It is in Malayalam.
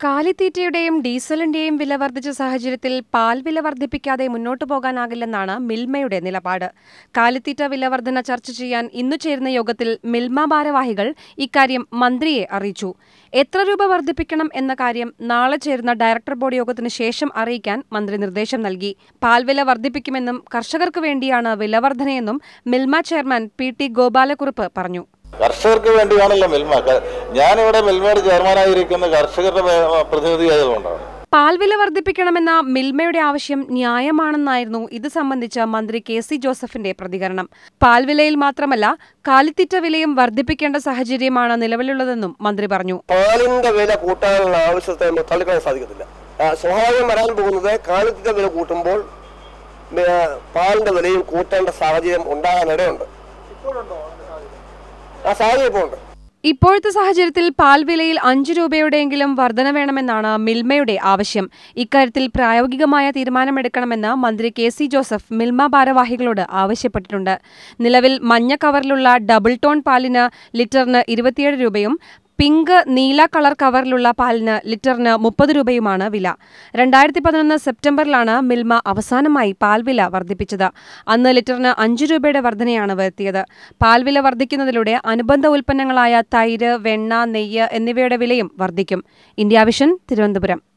കാലിത്തീറ്റയുടെയും ഡീസലിന്റെയും വില വർദ്ധിച്ച സാഹചര്യത്തിൽ പാൽ വില വർദ്ധിപ്പിക്കാതെ മുന്നോട്ടു പോകാനാകില്ലെന്നാണ് മിൽമയുടെ നിലപാട്. കാലിത്തീറ്റ വില ചർച്ച ചെയ്യാൻ ഇന്നു ചേരുന്ന യോഗത്തിൽ മിൽമ ഭാരവാഹികൾ ഇക്കാര്യം മന്ത്രിയെ അറിയിച്ചു. എത്ര രൂപ വർദ്ധിപ്പിക്കണം എന്ന കാര്യം നാളെ ചേരുന്ന ഡയറക്ടർ ബോർഡ് യോഗത്തിന് ശേഷം അറിയിക്കാൻ മന്ത്രി നിർദ്ദേശം നൽകി. പാൽ വില വർദ്ധിപ്പിക്കുമെന്നും കർഷകർക്ക് വേണ്ടിയാണ് വിലവർദ്ധനയെന്നും Milma chairman P T Gopalakurup പറഞ്ഞു. കർഷകർക്ക് വേണ്ടിയാണല്ലോ മിൽമ. ഞാൻ ഞാനിവിടെ മിൽമയുടെ ചെയർമാനായിരിക്കുന്ന കർഷകരുടെ പ്രതിനിധിയായതുകൊണ്ടാണ് പാൽ വില വർദ്ധിപ്പിക്കണമെന്ന മിൽമയുടെ ആവശ്യം ന്യായമാണെന്നായിരുന്നു ഇത് സംബന്ധിച്ച മന്ത്രി കെ സി ജോസഫിന്റെ പ്രതികരണം. പാൽവിലയിൽ മാത്രമല്ല കാലിത്തീറ്റ വിലയും വർദ്ധിപ്പിക്കേണ്ട സാഹചര്യമാണ് നിലവിലുള്ളതെന്നും മന്ത്രി പറഞ്ഞു. പാലിന്റെ വില കൂട്ടാനുള്ള ആവശ്യത്തെ തള്ളിക്കളയാൻ സാധിക്കത്തില്ല. സ്വാഭാവികം വരാൻ പോകുന്നത് കാലിത്തീറ്റ വില കൂട്ടുമ്പോൾ പാലിന്റെ വിലയും കൂട്ടേണ്ട സാഹചര്യം ഉണ്ടാകാനിടയുണ്ട്. ഇപ്പോഴത്തെ സാഹചര്യത്തിൽ പാൽ വിലയിൽ അഞ്ചു രൂപയുടെയെങ്കിലും വർധന വേണമെന്നാണ് മിൽമയുടെ ആവശ്യം. ഇക്കാര്യത്തിൽ പ്രായോഗികമായ തീരുമാനമെടുക്കണമെന്ന് മന്ത്രി കെ സി ജോസഫ് മിൽമ ഭാരവാഹികളോട് ആവശ്യപ്പെട്ടിട്ടുണ്ട്. നിലവിൽ മഞ്ഞ കവറിലുള്ള ഡബിൾ ടോൺ പാലിന് ലിറ്ററിന് ഇരുപത്തിയേഴ് രൂപയും പിങ്ക് നീല കളർ കവറിലുള്ള പാലിന് ലിറ്ററിന് മുപ്പത് രൂപയുമാണ് വില. രണ്ടായിരത്തി പതിനൊന്ന് സെപ്റ്റംബറിലാണ് മിൽമ അവസാനമായി പാൽ വില വർദ്ധിപ്പിച്ചത്. അന്ന് ലിറ്ററിന് അഞ്ച് രൂപയുടെ വർധനയാണ് വരുത്തിയത്. പാൽ വില വർദ്ധിക്കുന്നതിലൂടെ അനുബന്ധ ഉൽപ്പന്നങ്ങളായ തൈര് വെണ്ണ നെയ്യ് എന്നിവയുടെ വിലയും വർദ്ധിക്കും. India Vision Thiruvananthapuram.